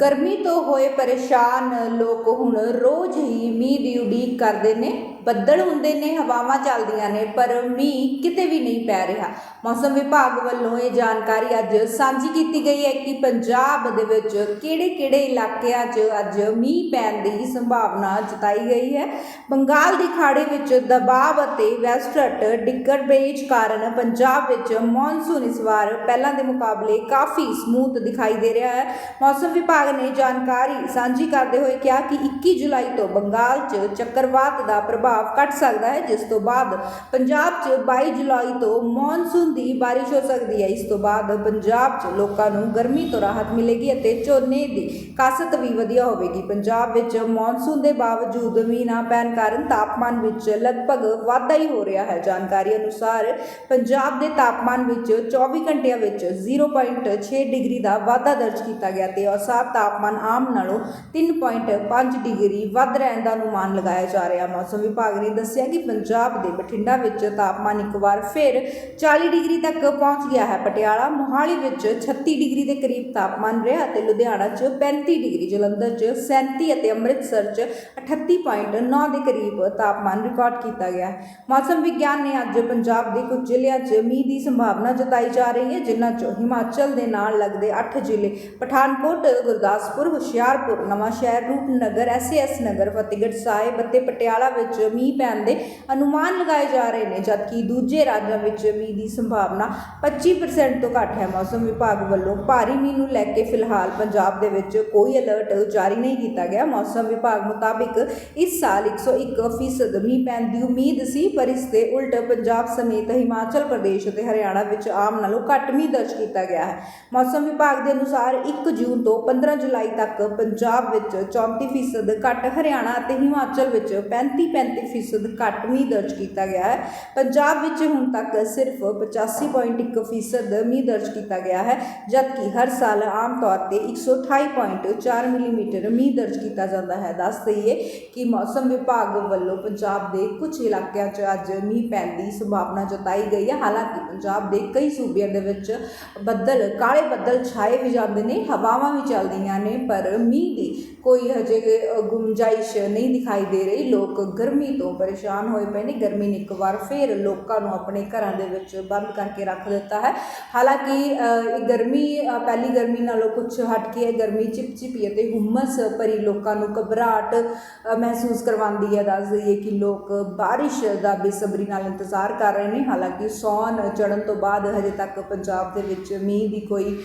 ਗਰਮੀ ਤੋਂ ਹੋਏ ਪਰੇਸ਼ਾਨ ਲੋਕ ਹੁਣ ਰੋਜ਼ ਹੀ ਮੀਂਹ ਦੀ ਉਡੀਕ ਕਰਦੇ ਨੇ। ਬੱਦਲ ਹੁੰਦੇ ਨੇ, ਹਵਾਵਾਂ ਚੱਲਦੀਆਂ ਨੇ, ਪਰ ਮੀਂਹ ਕਿਤੇ ਵੀ ਨਹੀਂ ਪੈ ਰਿਹਾ। ਮੌਸਮ ਵਿਭਾਗ ਵੱਲੋਂ ਇਹ ਜਾਣਕਾਰੀ ਅੱਜ ਸਾਂਝੀ ਕੀਤੀ ਗਈ ਹੈ ਕਿ ਪੰਜਾਬ ਦੇ ਵਿੱਚ ਕਿਹੜੇ-ਕਿਹੜੇ ਇਲਾਕਿਆਂ 'ਚ ਅੱਜ ਮੀਂਹ ਪੈਣ ਦੀ ਸੰਭਾਵਨਾ ਜਤਾਈ ਗਈ ਹੈ। ਬੰਗਾਲ ਦੀ ਖਾੜੀ ਵਿੱਚ ਦਬਾਅ ਅਤੇ ਵੈਸਟਰਟ ਡਿੱਗਰਬੇਜ ਕਾਰਨ ਪੰਜਾਬ ਵਿੱਚ ਮੌਨਸੂਨ ਇਸ ਵਾਰ ਪਹਿਲਾਂ ਦੇ ਮੁਕਾਬਲੇ ਕਾਫੀ ਸਮੂਥ ਦਿਖਾਈ ਦੇ ਰਿਹਾ ਹੈ। ਮੌਸਮ ਵਿਭਾਗ ਨੇ ਜਾਣਕਾਰੀ ਸਾਂਝੀ ਕਰਦੇ ਹੋਏ ਕਿਹਾ ਕਿ 21 ਜੁਲਾਈ ਤੋਂ ਬੰਗਾਲ 'ਚ ਚੱਕਰਵਾਤ ਦਾ ਪ੍ਰਭਾਵ ਘਟ ਸਕਦਾ ਹੈ, ਜਿਸ ਤੋਂ ਬਾਅਦ ਪੰਜਾਬ 'ਚ 22 ਜੁਲਾਈ ਤੋਂ ਮੌਨਸੂਨ ਦੀ ਬਾਰਿਸ਼ ਹੋ ਸਕਦੀ ਹੈ। ਇਸ ਤੋਂ ਬਾਅਦ ਪੰਜਾਬ 'ਚ ਲੋਕਾਂ ਨੂੰ ਗਰਮੀ ਤੋਂ ਰਾਹਤ ਮਿਲੇਗੀ ਅਤੇ ਝੋਨੇ ਦੀ ਕਾਸਤ ਵੀ ਵਧੀਆ ਹੋਵੇਗੀ। ਪੰਜਾਬ ਵਿੱਚ ਮੌਨਸੂਨ ਦੇ ਬਾਵਜੂਦ ਮੀਂਹ ਨਾ ਪੈਣ ਕਾਰਨ ਤਾਪਮਾਨ ਵਿੱਚ ਲਗਭਗ ਵਾਧਾ ਹੀ ਹੋ ਰਿਹਾ ਹੈ। ਜਾਣਕਾਰੀ ਅਨੁਸਾਰ ਪੰਜਾਬ ਦੇ ਤਾਪਮਾਨ ਵਿੱਚ 24 ਘੰਟਿਆਂ ਵਿੱਚ 0.6 ਡਿਗਰੀ ਦਾ ਵਾਧਾ ਦਰਜ ਕੀਤਾ ਗਿਆ ਤੇ ਔਸਤ ਤਾਪਮਾਨ ਆਮ ਨਾਲੋਂ 3.5 ਡਿਗਰੀ ਵੱਧ ਰਹਿਣ ਦਾ ਅਨੁਮਾਨ ਲਗਾਇਆ ਜਾ ਰਿਹਾ। ਮੌਸਮ ਵਿਭਾਗ ਨੇ ਦੱਸਿਆ ਕਿ ਪੰਜਾਬ ਦੇ ਬਠਿੰਡਾ ਵਿੱਚ ਤਾਪਮਾਨ ਇੱਕ ਵਾਰ ਫਿਰ 40 ਡਿਗਰੀ ਤੱਕ ਪਹੁੰਚ ਗਿਆ ਹੈ। ਪਟਿਆਲਾ, ਮੋਹਾਲੀ ਵਿੱਚ 36 ਡਿਗਰੀ ਦੇ ਕਰੀਬ ਤਾਪਮਾਨ ਰਿਹਾ ਅਤੇ ਲੁਧਿਆਣਾ 'ਚ 35 ਡਿਗਰੀ, ਜਲੰਧਰ 'ਚ 37 ਅਤੇ ਅੰਮ੍ਰਿਤਸਰ 'ਚ 38.9 ਦੇ ਕਰੀਬ ਤਾਪਮਾਨ ਰਿਕਾਰਡ ਕੀਤਾ ਗਿਆ ਹੈ। ਮੌਸਮ ਵਿਗਿਆਨ ਨੇ ਅੱਜ ਪੰਜਾਬ ਦੇ ਕੁਝ ਜ਼ਿਲ੍ਹਿਆਂ 'ਚ ਮੀਂਹ ਦੀ ਸੰਭਾਵਨਾ ਜਤਾਈ ਜਾ ਰਹੀ ਹੈ, ਜਿਨ੍ਹਾਂ 'ਚੋਂ ਹਿਮਾਚਲ ਦੇ ਨਾਲ ਲੱਗਦੇ 8 ਜ਼ਿਲ੍ਹੇ ਪਠਾਨਕੋਟ, ਗੁਰਦਾਸਪੁਰ, ਹੁਸ਼ਿਆਰਪੁਰ, ਨਵਾਂਸ਼ਹਿਰ, ਰੂਪਨਗਰ ਐਸਐਸ ਨਗਰ, ਫਤਿਹਗੜ੍ਹ ਸਾਹਿਬ ਅਤੇ ਪਟਿਆਲਾ ਵਿੱਚ ਮੀਂਹ ਪੈਣ ਦੇ ਅਨੁਮਾਨ ਲਗਾਏ ਜਾ ਰਹੇ ਨੇ, ਜਦਕਿ ਦੂਜੇ ਰਾਜਾਂ ਵਿੱਚ ਮੀਂਹ ਦੀ ਸੰਭਾਵਨਾ 25% ਤੋਂ ਘੱਟ ਹੈ। ਮੌਸਮ ਵਿਭਾਗ ਵੱਲੋਂ ਭਾਰੀ ਮੀਂਹ ਨੂੰ ਲੈ ਕੇ ਫਿਲਹਾਲ ਪੰਜਾਬ ਦੇ ਵਿੱਚ ਕੋਈ ਅਲਰਟ ਜਾਰੀ ਨਹੀਂ ਕੀਤਾ ਗਿਆ। ਮੌਸਮ ਵਿਭਾਗ ਮੁਤਾਬਿਕ ਇਸ ਸਾਲ 101 ਫੀਸਦ ਮੀਂਹ ਪੈਣ ਦੀ ਉਮੀਦ ਸੀ, ਪਰ ਇਸ ਦੇ ਉਲਟ ਪੰਜਾਬ ਸਮੇਤ ਹਿਮਾਚਲ ਪ੍ਰਦੇਸ਼ ਅਤੇ ਹਰਿਆਣਾ ਵਿੱਚ ਆਮ ਨਾਲੋਂ ਘੱਟ ਮੀਂਹ ਦਰਜ ਕੀਤਾ ਗਿਆ ਹੈ। ਮੌਸਮ ਵਿਭਾਗ ਦੇ ਅਨੁਸਾਰ 1 ਜੂਨ ਤੋਂ 15 ਜੁਲਾਈ ਤੱਕ ਪੰਜਾਬ ਵਿੱਚ 34 ਫੀਸਦ ਘੱਟ ਹਰਿਆਣਾ ਅਤੇ ਹਿਮਾਚਲ ਵਿੱਚ 35-35 ਫੀਸਦ ਘੱਟ ਮੀਂਹ ਦਰਜ ਕੀਤਾ ਗਿਆ ਹੈ। ਪੰਜਾਬ ਵਿੱਚ ਹੁਣ ਤੱਕ ਸਿਰਫ 85.1 ਫੀਸਦ ਮੀਂਹ ਦਰਜ ਕੀਤਾ ਗਿਆ ਹੈ ਜਦਕਿ ਹਰ ਸਾਲ ਆਮ ਤੌਰ ਤੇ 128.4 ਮਿਲੀਮੀਟਰ ਮੀਂਹ ਦਰਜ ਕੀਤਾ ਜਾਂਦਾ ਹੈ। ਦੱਸ ਦਈਏ ਕਿ ਮੌਸਮ ਵਿਭਾਗ ਵੱਲੋਂ ਪੰਜਾਬ ਦੇ ਕੁਝ ਇਲਾਕਿਆਂ 'ਚ ਅੱਜ ਮੀਂਹ ਪੈਣ ਦੀ ਸੰਭਾਵਨਾ ਜਤਾਈ ਗਈ ਹੈ। ਹਾਲਾਂਕਿ ਪੰਜਾਬ ਦੇ ਕਈ ਸੂਬਿਆਂ ਦੇ ਵਿੱਚ ਬੱਦਲ ਕਾਲੇ ਬੱਦਲ ਛਾਏ ਵੀ ਜਾਂਦੇ ਨੇ ਹਵਾਵਾਂ ਵੀ ਚੱਲਦੀਆਂ ਨੇ ਪਰ ਮੀਂਹ ਦੀ ਕੋਈ ਹਜੇ ਅ, ਗੁੰਜਾਇਸ਼ ਨਹੀਂ ਦਿਖਾਈ ਦੇ ਰਹੀ। ਲੋਕ ਗਰਮੀ ਤੋਂ ਪਰੇਸ਼ਾਨ ਹੋਏ ਪਏ ਨੇ। ਗਰਮੀ ਨੇ ਇੱਕ ਵਾਰ ਫੇਰ ਲੋਕਾਂ ਨੂੰ ਆਪਣੇ ਘਰਾਂ ਦੇ ਵਿੱਚ ਬੰਦ ਕਰਕੇ ਰੱਖ ਦਿੱਤਾ ਹੈ। ਹਾਲਾਂਕਿ ਇਹ ਗਰਮੀ ਪਹਿਲੀ ਗਰਮੀ ਨਾਲੋਂ ਕੁਝ ਹਟ ਕੇ ਇਹ ਗਰਮੀ ਚਿਪਚਿਪੀ ਅਤੇ ਹੁਮਸ ਭਰੀ ਲੋਕਾਂ ਨੂੰ ਘਬਰਾਹਟ ਮਹਿਸੂਸ ਕਰਵਾਉਂਦੀ ਹੈ। ਦੱਸ ਦਈਏ ਕਿ ਲੋਕ ਬਾਰਿਸ਼ ਦਾ ਬੇਸਬਰੀ ਨਾਲ ਇੰਤਜ਼ਾਰ ਕਰ ਰਹੇ ਨੇ। ਹਾਲਾਂਕਿ ਸੌਣ ਚੜਨ ਤੋਂ ਬਾਅਦ ਹਜੇ ਤੱਕ ਪੰਜਾਬ ਦੇ ਵਿੱਚ ਮੀਂਹ ਦੀ ਕੋਈ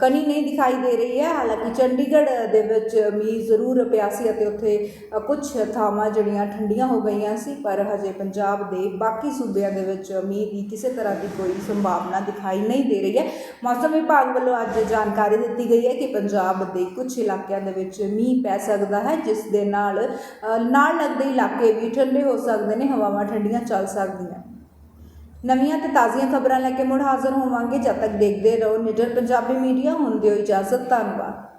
ਕਣੀ ਨਹੀਂ ਦਿਖਾਈ ਦੇ ਰਹੀ ਹੈ। ਹਾਲਾਂਕਿ ਚੰਡੀਗੜ੍ਹ ਦੇ ਵਿੱਚ ਮੀਂਹ ਜ਼ਰੂਰ ਪਿਆ ਸੀ ਅਤੇ ਉੱਥੇ ਅ, ਕੁਝ ਥਾਵਾਂ ਜਿਹੜੀਆਂ ਠੰਡੀਆਂ ਹੋ ਗਈਆਂ ਸੀ, ਪਰ ਹਜੇ ਪੰਜਾਬ ਦੇ ਬਾਕੀ ਸੂਬਿਆਂ ਦੇ ਵਿੱਚ ਮੀਂਹ ਦੀ ਕਿਸੇ ਤਰ੍ਹਾਂ ਦੀ ਕੋਈ ਸੰਭਾਵਨਾ ਦਿਖਾਈ ਨਹੀਂ ਦੇ ਰਹੀ ਹੈ। ਮੌਸਮ ਵਿਭਾਗ ਵੱਲੋਂ ਅੱਜ ਜਾਣਕਾਰੀ ਦਿੱਤੀ ਗਈ ਹੈ ਕਿ ਪੰਜਾਬ ਦੇ ਕੁਝ ਇਲਾਕਿਆਂ ਦੇ ਵਿੱਚ ਮੀਂਹ ਪੈ ਸਕਦਾ ਹੈ, ਜਿਸ ਦੇ ਨਾਲ ਨਾਲ ਲੱਗਦੇ ਇਲਾਕੇ ਵੀ ਠੰਡੇ ਹੋ ਸਕਦੇ ਨੇ, ਹਵਾਵਾਂ ਠੰਡੀਆਂ ਚੱਲ ਸਕਦੀਆਂ। ਨਵੀਆਂ ਤੇ ਤਾਜ਼ੀਆਂ ਖਬਰਾਂ ਲੈ ਕੇ ਮੁੜ ਹਾਜ਼ਰ ਹੋਵਾਂਗੇ। ਜਦ ਤੱਕ ਦੇਖਦੇ ਰਹੋ ਨਿਡਰ ਪੰਜਾਬੀ ਮੀਡੀਆ, ਹੁਣ ਦਿਓ ਇਜਾਜ਼ਤ, ਧੰਨਵਾਦ।